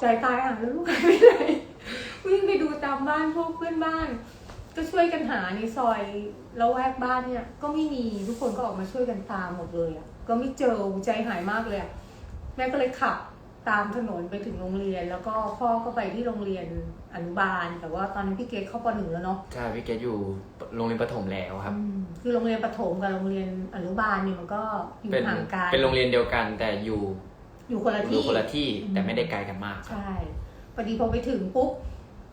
ใจตายอะแล้วลูกหายไปไหนวิ่งไปดูตามบ้านพวกเพื่อนบ้าน ก็ช่วยกันหาในซอยแล้วแวกบ้านเนี่ย ก็ไม่มีทุกคนก็ออกมาช่วยกันตามหมดเลยอะก็ไม่เจอใจหายมากเลยอะแม่ก็เลยขับตามถนนไปถึงโรงเรียน แล้วก็พ่อก็ไปที่โรงเรียนอนุบาล แต่ว่าตอนนั้นพี่เกดเข้าปหนึ่งแล้วเนาะใช่พี่เกดอยู่โรงเรียนประถมแล้วครับ อืมคือโรงเรียนประถมกับโรงเรียนอนุบาลเนี่ยมันก็อยู่เป็นห่างกัน เป็นโรงเรียนเดียวกันแต่อยู่ อยู่คนละอที่ยู่คนละที่อืมแต่ไม่ได้ไกลกันมากครับ ใช่พอดีพอไปถึงปุ๊บ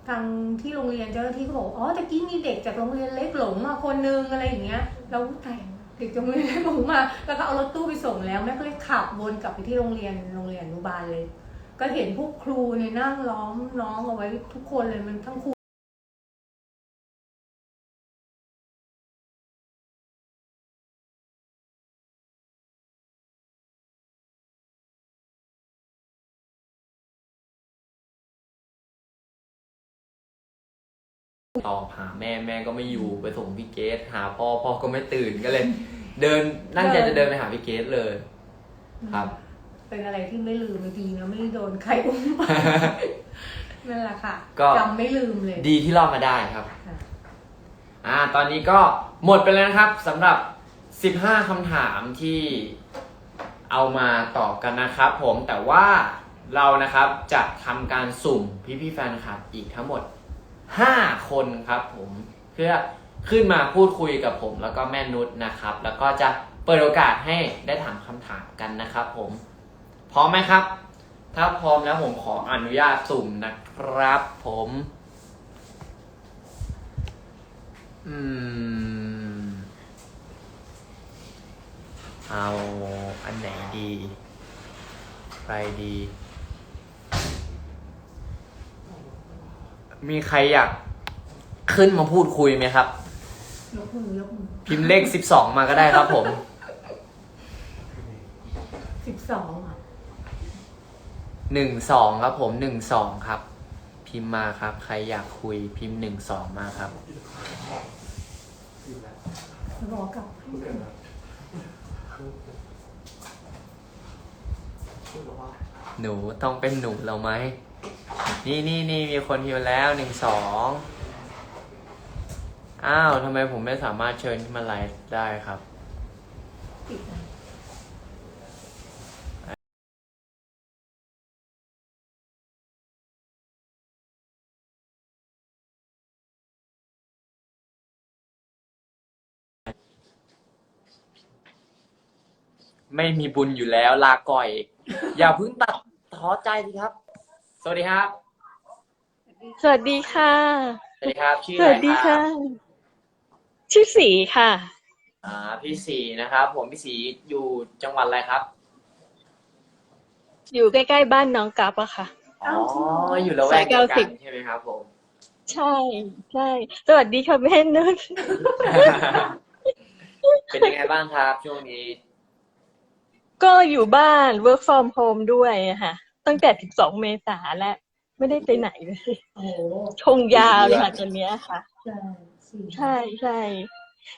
ทางที่โรงเรียนเจ้าหน้าที่ก็บอกอ๋อตะกี้มีเด็กจากโรงเรียนเล็กหลงมาคนนึงอะไรอย่างเงี้ยแล้วตายเด็กจากโรงเรียนเล็กหลงมา แล้วก็เอารถตู้ไปส่งแล้วแม่ก็เลยขับวนกลับไปที่โรงเรียนโรงเรียนอนุบาลเลย ก็เห็นพวกครูเนี่ยนั่งล้อมน้องเอาไว้ทุกคนเลยมันทั้งครู ตองหาแม่แม่ก็ไม่อยู่ไปส่งพี่เกดหาพ่อพ่อก็ไม่ตื่นก็เลย เดินนั่งใจจะเดินไปหาพี่เกดเลย ครับ เป็นอะไรที่ไม่ลืมไม่ดีนะไม่โดนใครอุ้มไปนั่นแหละค่ะก็ จำไม่ลืมเลย ดีที่รอดมาได้ครับ ค่ะ อ่า ตอนนี้ก็หมดไปแล้วนะครับสำหรับ 15คำถามที่เอามาตอบกันนะครับผมแต่ว่าเรานะครับจะทำการสุ่มพี่พี่ๆแฟนคลับอีกทั้งหมด 5 คนครับผมเพื่อขึ้นมาพูดคุยกับผมแล้วก็แม่นุชนะครับ แล้วก็จะเปิดโอกาสให้ได้ถามคำถามกันนะครับ ผมพร้อมไหมครับ ถ้าพร้อมแล้วผมขออนุญาตสุ่มนะครับ ผมอืมเอาอันไหนดีใครดี มีใครอยากขึ้นมาพูดคุยไหมครับ ยกมือยกมือพิมพ์เลขสิบสองมาก็ได้ครับผม สิบสองอะหนึ่งสองครับผมหนึ่งสองครับ พิมพ์มาครับ ใครอยากคุยพิมพ์หนึ่งสองมาครับ รอกลับหนูต้องเป็นหนูเราไหม นี่นี่นี่มีคนพิมพ์แล้วหนึ่งสองอ้าวทำไมผมไม่สามารถเชิญขึ้นมาไลฟ์ได้ครับไม่มีบุญอยู่แล้วลาก่อย อย่าเพิ่งตัดท้อใจสิครับ วัสดีครับ สวัสดีค่ะ สวัสดีครับ ชื่อสอะไรวัสดีครัค่ะ บชื่อสีค่ะ อ่า พี่สีนะครับ ผมพี่สีอยู่จังหวัดอะไรครับ อยู่ใกล้ๆบ้านน้องกัปอะค่ะ อ๋อ อยู่ละแวกเดียวซอยเก้าสิกับนใช่ไหมครับผม ใช่ใช่สวัสดีค่ะแม่นุชเป็นยังไงบ้างครับ ช่วงนี้ ก็อยู่บ้าน work from home ด้วยอะค่ะ ตั้งแต่ 12 เมษาแล้วไม่ได้ไปไหนเลยโอ้โหชงยาวเลยค่ะตอนเนี้ยค่ะใช่สี่ใช่ใช่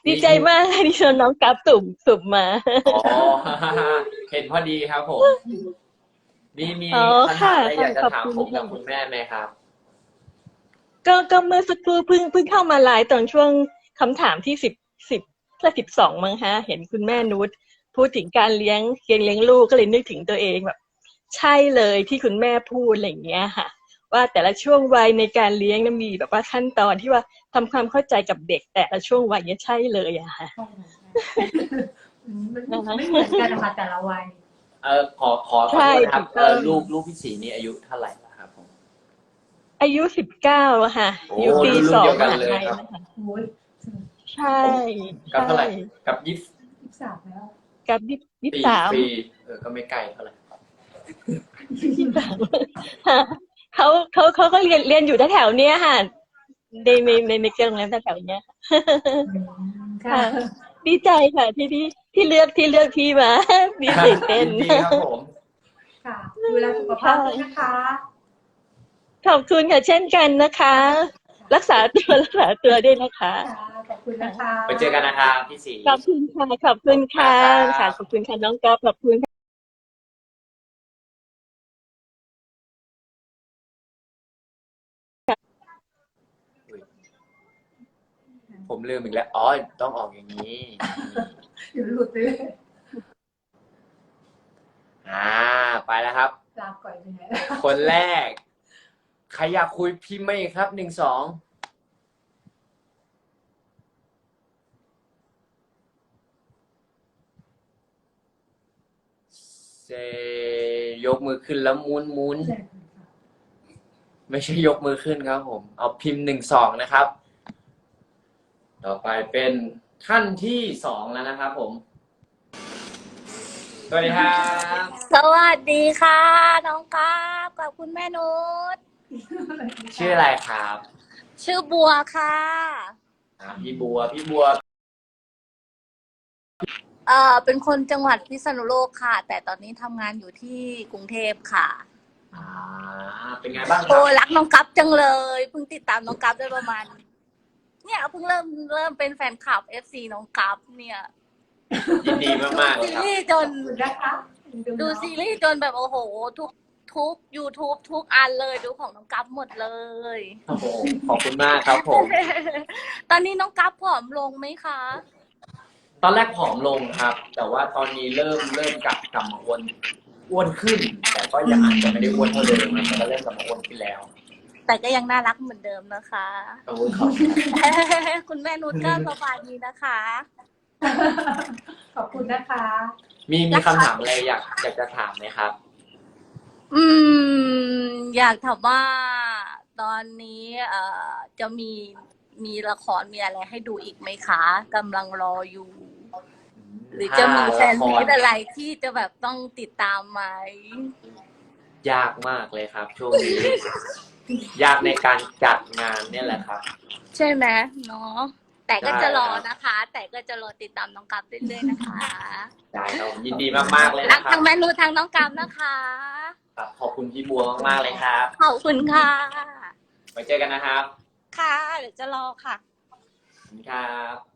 ดีใจมากที่ชวนน้องกัปสุ่มสุ่มมาอ๋อเห็นพอดีครับผมมีมีอ๋อคำถามอะไรค่ะอยากจะถามขอบผคุณมกับค่ะคุณแม่ไหมครับ ก็ก็เมื่อสักครู่เพิ่งเพิ่งเข้ามาไลฟ์ตอนช่วงคำถามที่สิบสิบถ้าสิบสองมั้งฮะ เห็นคุณแม่นุชพูดถึงการเลี้ยงเลี้ยงเลี้ยงลูกก็เลยนึกถึงตัวเองแบบ ใช่เลยที่คุณแม่พูดอะไรอย่างเงี้ยค่ะ ว่าแต่ละช่วงวัยในการเลี้ยงนั้นมีแบบว่าขั้นตอนที่ว่าทำความเข้าใจกับเด็กแต่ละช่วงวัยเนี่ยใช่เลยอะค่ะอืมมันไม่เหมือนกันนะคะแต่ละวัยเออขอขอขอใช่โทษนะครับถูกต้เอองอลูกลูกพี่สีนี่อายุเท่าไหร่แล้วครับผมอายุสิบเก้าอะค่ะโอ้อยู่ปีรุ่นสองเดียวกันมหาเลยลัยครับนะคะโอ้ยใช่กับใช่เท่าไหร่กับยี่สิบยี่สิบสามแล้วกับยี่สิบปีสามปีเออก็ไม่ไกลเท่าไหร่ที่สาม เขาเขาเขาก็เรียนเรียนอยู่แถวๆเนี้ยค่ะในในในในโรงแรมแถวๆเนี้ยค่ะค่ะดีใจค่ะที่ที่ที่เลือกที่เลือกพี่มาดีตื่นเต้นยิดีครับผมค่ะดูแลสุขภาพด้วยนะคะขอบคุณค่ะเช่นกันนะคะ รักษาตัวรักษาตัวด้วยนะคะค่ะขอบคุณนะคะไปเจอกันนะครับพี่สีขอบคุณค่ะขอบคุณค่ะครับค่ะขอบคุณค่ะน้องก๊อฟขอบคุณ ผมลืมอีกแล้วอ๋อต้องออกอย่างนี้ เดี๋ยวหลุดไปเลยอ่า ไปแล้วครับ ลาก่อยไปไหนคนแรก ใครอยากคุยพิมพ์มาอีกครับหนึ่งสองเซยกมือขึ้นแล้วมุนมุนไม่ใช่ยกมือขึ้นครับผม เอาพิมพ์หนึ่งสองนะครับ ต่อไปเป็นท่านที่สองแล้วนะครับผม สวัสดีครับ สวัสดีค่ะ น้องกราฟกับคุณแม่นุชชื่ออะไรครับชื่อบัวค่ะอ่าพี่บัว พี่บัว เอ่อเป็นคนจังหวัดพิษณุโลกค่ะ แต่ตอนนี้ทำงานอยู่ที่กรุงเทพค่ะ อ่า เป็นไงบ้างคโอ้รับรักน้องกัฟจังเลยเพิ่งติดตามน้องกัฟได้ประมาณ เนี่ยเพิ่งเริ่มเริ่มเป็นแฟนคลับ FC น้องกัฟเนี่ยยินดีมากๆเลซียครับ รีส์จน ขอบคุณนะคะดูซีรีส์จนแบบโอ้โห ทุกทุก YouTube ทุกอันเลยดูของน้องกัฟหมดเลย โอ้โหขอบคุณมากครับผม ตอนนี้น้องกัฟผอมลงไหมคะ ตอนแรกผอมลงครับ แต่ว่าตอนนี้เริ่มเริ่มกลับกลับมาอ้วนอ้วนขึ้น แต่ก็ยังอาจจะไม่ได้อ้วนเท่าเดิมนะแต่ก็เริ่มกลับมาอ้วนขึ้นแล้ว แต่ก็ยังน่ารักเหมือนเดิมนะคะ ขอบคุณครับ คุณแม่นุชก็สบายดีนะคะ ขอบคุณนะคะ มีมีคำถามอะไรอยากอยากจะถามไหมครับ อืม อยากถามว่าตอนนี้ เอ่อ จะมีมีละครมีอะไรให้ดูอีกไหมคะกำลังรออยู่ หรือจะมีแฟนมีตอะไรที่จะแบบต้องติดตามไหม ยากมากเลยครับช่วงนี้ ยากในการจัดงานเนี่ยแหละครับ ใช่ไหมเนาะแต่ก็จะรอได้ครับนะคะ แต่ก็จะรอติดตามน้องกัฟเรื่อยๆนะคะได้ครับผมยินดีมากๆเลยรักนะครัทั้บงแม่นุชทั้งน้องกัฟนะคะ ครับขอบคุณพี่บัวมากๆเลยครับ ขอบคุณค่ะ ไว้เจอกันนะครับค่ะเดี๋ยวจะรอค่ะ ขอบคุณครับ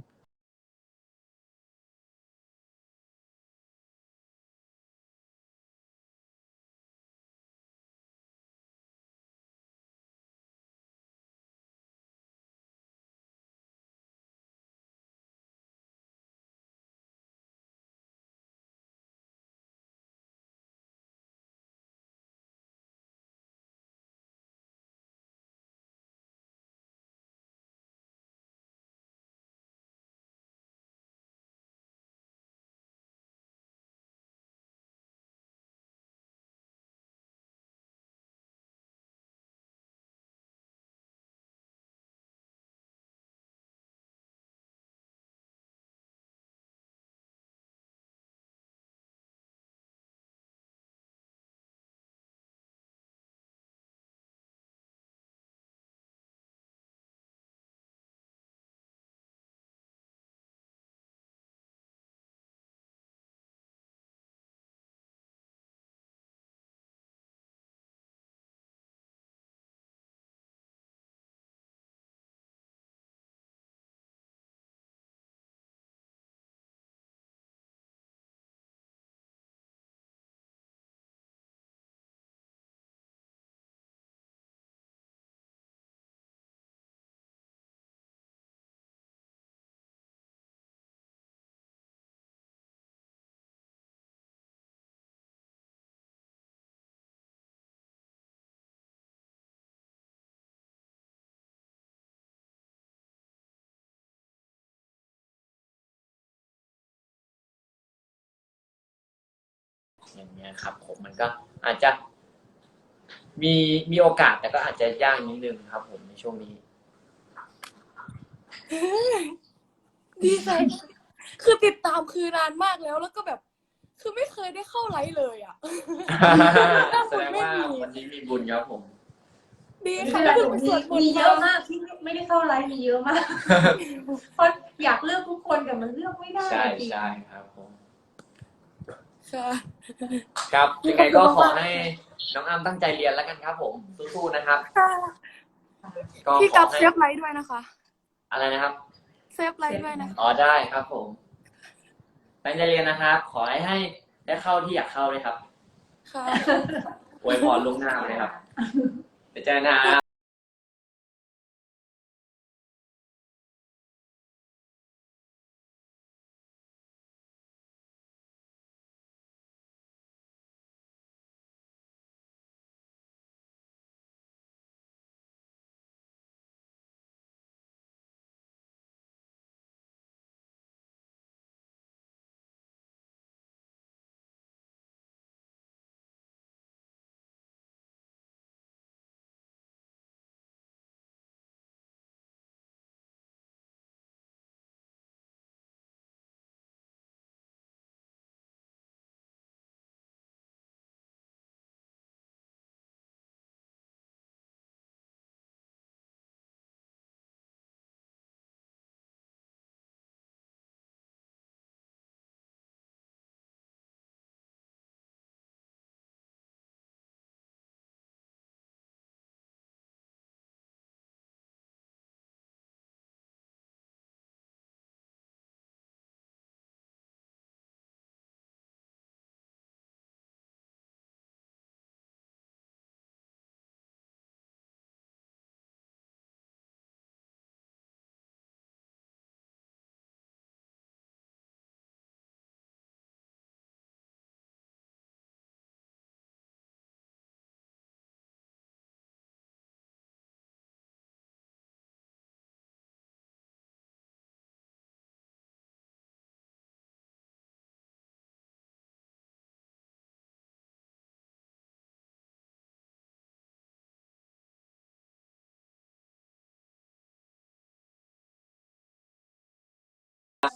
อย่างเงี้ยครับผมมันก็อาจจะ มีมีโอกาสแต่ก็อาจจะยากนิดนึงครับ ผมในช่วงนี้ ดีใจคือติดตามคือนานมากแล้วแล้วก็แบบ คือไม่เคยได้เข้าไลฟ์เลยอะ แสดงว่าวันนี้มีบุญครับผม ดีไม่ค่ะเป็นไรเพิ่งไปสวดมนมีต์เยอะมากที่ไม่ได้เข้าไลฟ์มีเยอะมากเพราะอยากเลือกทุกคนแต่มันเลือกไม่ได้ใช่จริง ใช่ครับผม ค่ะ ครับ ยังไงก็ขอให้น้องอ้ำตั้งใจเรียนแล้วกันครับ ผมสู้ๆนะครับ ก็พี่ขกัอบให้เซฟไลฟ์ด้วยนะคะ อะไรนะครับ เซฟไลฟ์ด้วยนะคะ อ๋อได้ครับผมตั้งใจเรียนนะครับ ขอให้ให้ได้เข้าที่อยากเข้าเลยครับค่ะ อวยพรล่วงหน้าเลยครับไปเจอกันนะ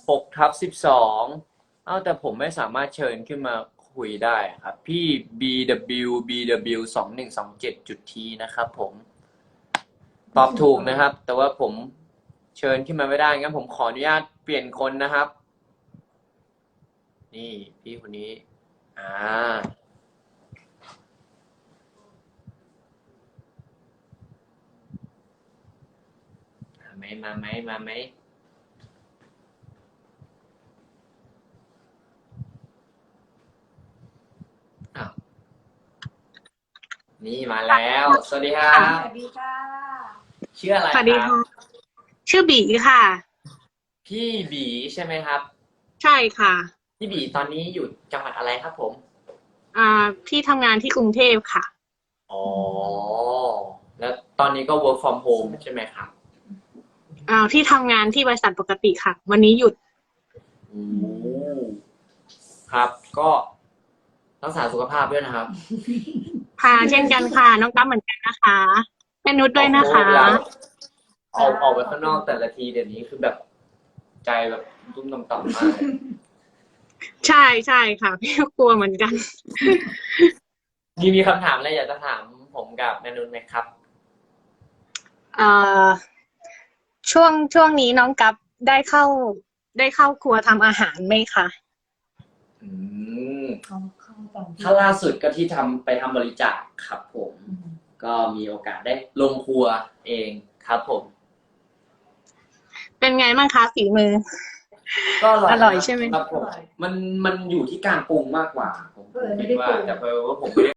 หกทับสิบสองเอ้าแต่ผมไม่สามารถเชิญขึ้นมาคุยได้ครับ พี่ BW BW สองหนึ่งสองเจ็ดจุดทีนะครับผม ตอบถูกนะครับ แต่ว่าผมเชิญขึ้นมาไม่ได้งั้นผมขออนุญาตเปลี่ยนคนนะครับ นี่พี่คนนี้ อ่ามาไหมมาไหมมาไหมอ้าว นี่มาแล้ว สวัสดีครัสบวัสดีค่ะ ชื่ออะไรสวัสดีครัค่ะ บ ชื่อบีค่ะ พี่บีใช่ไหมครับ ใช่ค่ะ พี่บีตอนนี้อยู่จังหวัดอะไรครับผม อ่าพี่ทำงานที่กรุงเทพค่ะ อ๋อ แล้วตอนนี้ก็ work from home ใช่ไหมครับ อ่าพี่ทำงานที่บริษัทปกติค่ะ วันนี้หยุดอืมครับ ก็ รักษาสุขภาพด้วยนะครับค่ะเช่นกันค่ะ น้องตั้มเหมือนกันนะคะแม่นุชด้วยนะคะ โอ้โหเวลาออกออกไปข้างนอกแต่ละทีเดี๋ยวนี้คือแบบใจแบบตุ้มต่ำๆมากเลยใช่ใช่ค่ะ พี่ก็กลัวเหมือนกัน มีมีคำถามอะไรอยากจะถามผมกับแมนุนไหมครับ เอ่อช่วงช่วงนี้น้องกัฟได้เข้า ได้เข้าครัวทำอาหารไหมคะ อืมเข้าเข้า ตอนที่ถ้าล่าสุดก็ที่ทำไปทำบริจาคครับผม อืมก็มีโอกาสได้ลงครัวเองครับผม เป็นไงบ้างคะฝีมือ ก็อร่อยอร่อยนะใช่ไหม ครับผมมันมันอยู่ที่การปรุงมากกว่า ผมเออไม่คิดได้ว่าปรุงแต่เพอว่าผมไม่ได้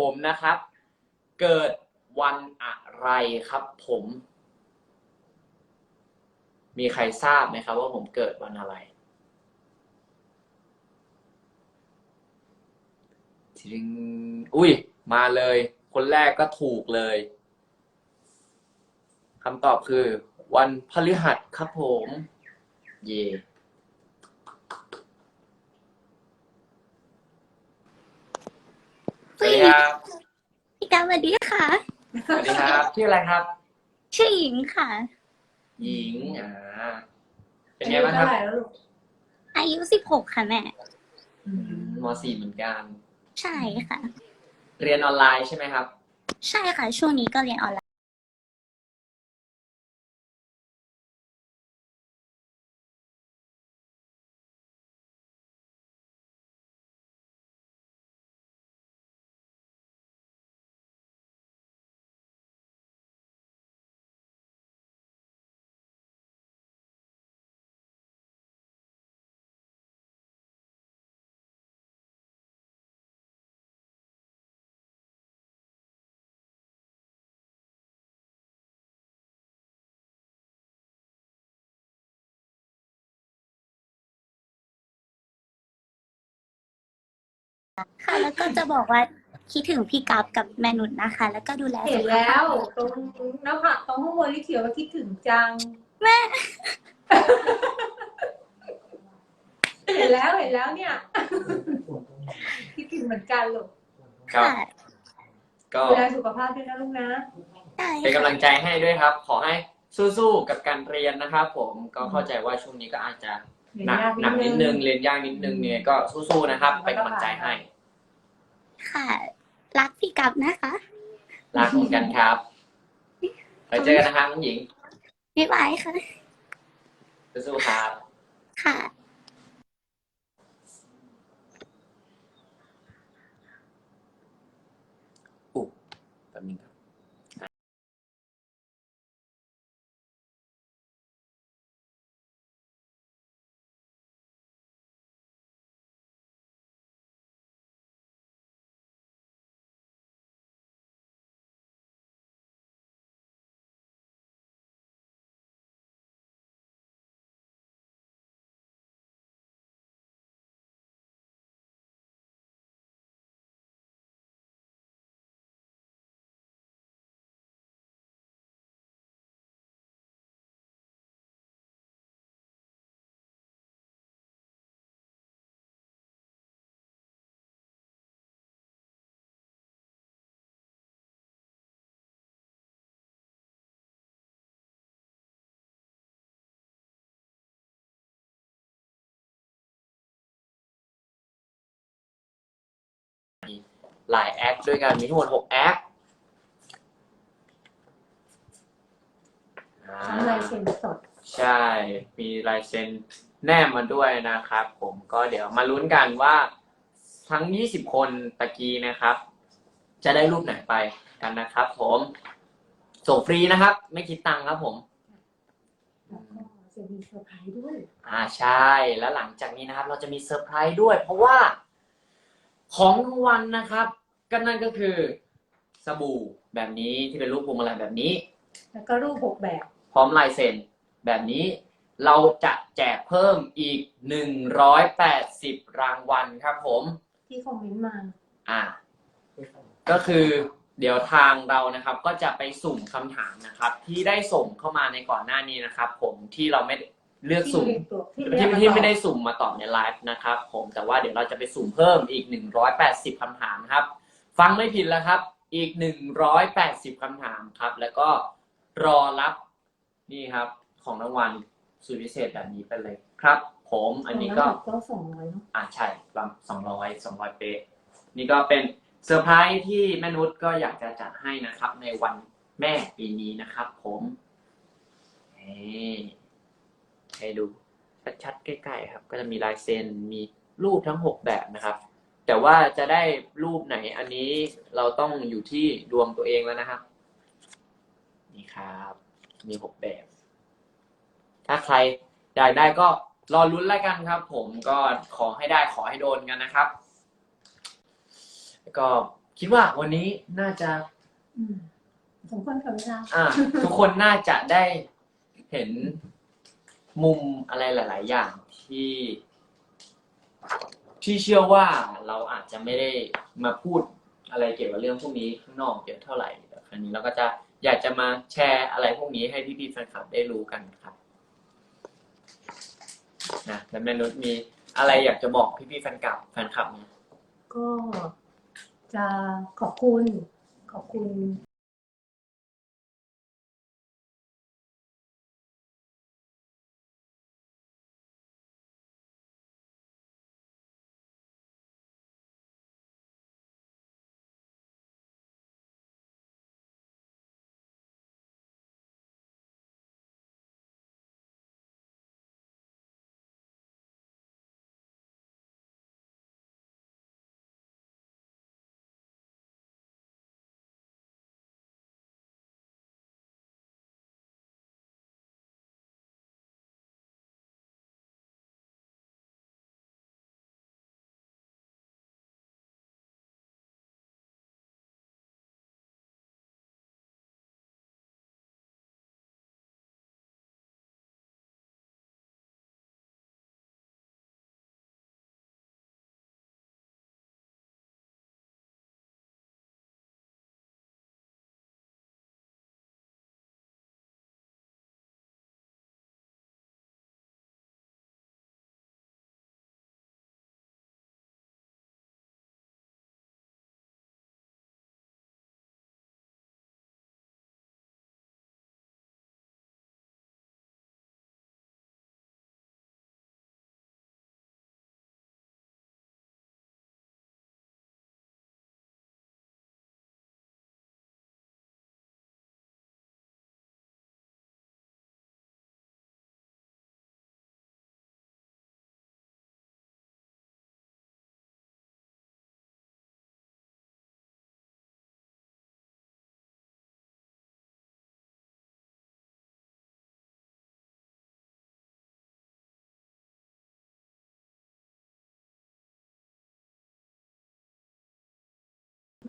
ผมนะครับ เกิดวันอะไรครับ ผม มีใครทราบไหมครับ ว่าผมเกิดวันอะไรทิงอุ้ย มาเลย คนแรกก็ถูกเลยคำตอบคือ วันพฤหัสครับผม เย่ สวัสดีครับพี่กาสวัสดีค่ะ สวัสดีครับชื่ออะไรครับ ชื่อหญิงค่ะ หญิงอ่าเป็นไงบ้างครับอายุเท่ไหแล้วลูกอายุสิบหกค่ะแม่ อืมมสี่เหมือนกัน ใช่ค่ะ เรียนออนไลน์ใช่ไหมครับ ใช่ค่ะ ช่วงนี้ก็เรียนออนไลน์ ค่ะ แล้วก็จะบอกว่าคิดถึงพี่กัฟกับแม่นุชนะคะ แล้วก็ดูแลเห็นสุขแล้ภาพว ตรงหน้าผากตรงข้างบนที่เขียวว่าคิดถึงจัง แม่ เห็นแล้วเห็นแล้วเนี่ย คิดถึงเหมือนกันลูกครับ ค่ะก็ดูแลสุขภาพด้วยนะลูกนะ ได้เป็นค่ะกำลังใจให้ด้วยครับ ขอให้สู้ๆกับการเรียนนะครับ ผมก็เข้าใจว่าช่วงนี้ก็อาจจะ หนักหนักนิดนึงเรียนยากนิดนึงเนี่ยก็สู้ๆนะครับเป็นกำลังใจให้ค่ะ รักพี่กัฟนะคะ รักเหมือนกันครับไปเจอกันนะครับน้องหญิงบ๊ายบายค่ะสู้ๆครับค่ะ หลายแอคด้วยกัน มีทั้งหมดหกแอคอ่าทั้งลายเซ็นสด ใช่ มีลายเซ็นแนบมาด้วยนะครับ ผมก็เดี๋ยวมาลุ้นกันว่าทั้ง 20 คนตะกี้นะครับ จะได้รูปไหนไปกันนะครับ ผม ส่งฟรีนะครับ ไม่คิดตังค์ครับผมแล้วก็จะมีเซอร์ไพรส์ด้วย อ่าใช่ แล้วหลังจากนี้นะครับ เราจะมีเซอร์ไพรส์ด้วย เพราะว่า ของรางวัลนะครับ ก็นั่นก็คือสบู่แบบนี้ที่เป็นรูปพวงมาลัยแบบนี้ แล้วก็รูปหกแบบ พร้อมลายเซ็นแบบนี้ เราจะแจกเพิ่มอีก 180 รางวัลครับผม ที่คอมเมนต์มา อ่า ก็คือเดี๋ยวทางเรานะครับก็จะไปสุ่มคำถามนะครับ ที่ได้ส่งเข้ามาในก่อนหน้านี้นะครับ ผมที่เราไม่ได้ เลือกที่สุ่มเรียนตัวที่ที่เรียนที่มาไม่ได้ต่อสุ่มมาตอบในไลฟ์นะครับ ผมแต่ว่าเดี๋ยวเราจะไปสุ่มเพิ่มอีก 180คำถามครับ ฟังไม่ผิดแล้วครับ อีก 180คำถามครับ แล้วก็รอรับนี่ครับ ของรางวัลสุดพิเศษแบบนี้ไปเลยครับ ผมอันนี้ก็ ก็สองร้อยเนาะอ่าใช่ประมาณสองร้อยสองร้อยเป๊ะนี่ก็เป็นเซอร์ไพรส์ที่แม่นุชก็อยากจะจัดให้นะครับ ในวันแม่ปีนี้นะครับ ผมนี่ ให้ดูชัดๆใกล้ๆครับ ก็จะมีลายเซ็นมีรูปทั้งหกแบบนะครับ แต่ว่าจะได้รูปไหนอันนี้เราต้องอยู่ที่ดวงตัวเองแล้วนะครับ นี่ครับ มีหกแบบ ถ้าใครอยากได้ก็รอลุ้นแล้วกันครับ ผมก็ขอให้ได้ขอให้โดนกันนะครับ แล้วก็คิดว่าวันนี้น่าจะอืมสมควรกับเวลาอ่าทุกคนน่าจะได้เห็น มุมอะไรหลาย ๆ อย่างที่ ที่เชื่อว่าเราอาจจะไม่ได้มาพูดอะไรเกี่ยวกับเรื่องพวกนี้ข้างนอกเยอะเท่าไหร่แต่ครั้งนี้เราก็จะอยากจะมาแชร์อะไรพวกนี้ให้พี่ๆแฟนคลับได้รู้กันครับนะแล้วแม่นุชมีอะไรอยากจะบอกพี่ๆแฟนคลับแฟนคลับไหม ก็จะขอบคุณ ขอบคุณ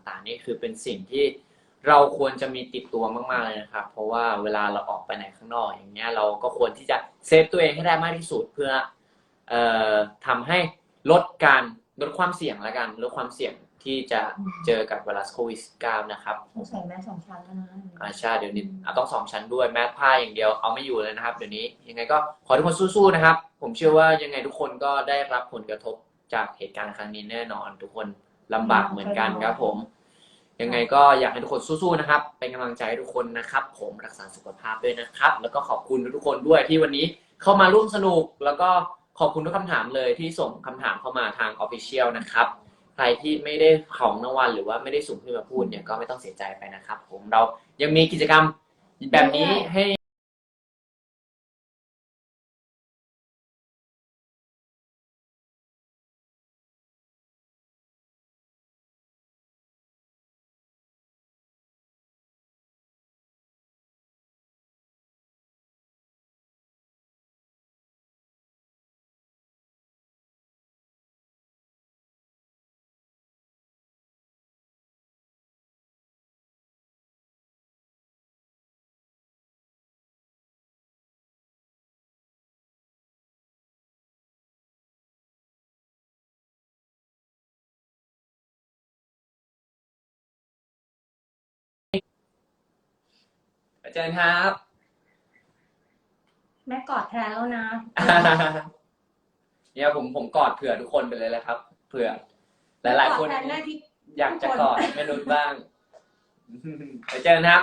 ต่างๆ นี่คือเป็นสิ่งที่เราควรจะมีติดตัวมากๆเลยนะครับ เพราะว่าเวลาเราออกไปไหนข้างนอกอย่างเงี้ยเราก็ควรที่จะเซฟตัวเองให้ได้มากที่สุดเพื่อเอ่อทำให้ลดการลดความเสี่ยงละกันลดความเสี่ยงที่จะเจอกับไวรัสโควิด -19 นะครับต้องใส่แมสสองชั้นแล้วนะอาใช่เดี๋ยวนี้อะต้องสองชั้นด้วยแมสผ้าอย่างเดียวเอาไม่อยู่เลยนะครับ เดี๋ยวนี้ยังไงก็ขอให้ทุกคนสู้ๆนะครับ ผมเชื่อว่ายังไงทุกคนก็ได้รับผลกระทบจากเหตุการณ์ครั้งนี้แน่นอนทุกคน ลำบากเหมือนกันครับผม ยังไงก็อยากให้ทุกคนสู้ๆนะครับ เป็นกำลังใจให้ทุกคนนะครับ ผมรักษาสุขภาพด้วยนะครับ แล้วก็ขอบคุณทุกๆคนด้วยที่วันนี้เข้ามาร่วมสนุก แล้วก็ขอบคุณทุกคำถามเลยที่ส่งคำถามเข้ามาทางออฟฟิเชียลนะครับ ใครที่ไม่ได้ของรางวัลหรือว่าไม่ได้สุ่มขึ้นมาพูดเนี่ยก็ไม่ต้องเสียใจไปนะครับ ผมเรายังมีกิจกรรมแบบนี้ให้ อาจารย์ครับ แม่กอดแทนแล้วนะ เนี่ยผมผมกอดเผื่อทุกคนไปเลยแหละครับ เผื่อ หลาย ๆ คน กอดแทนได้ที่ อยากจะกอดแม่นุชบ้างไปเจอกันครับ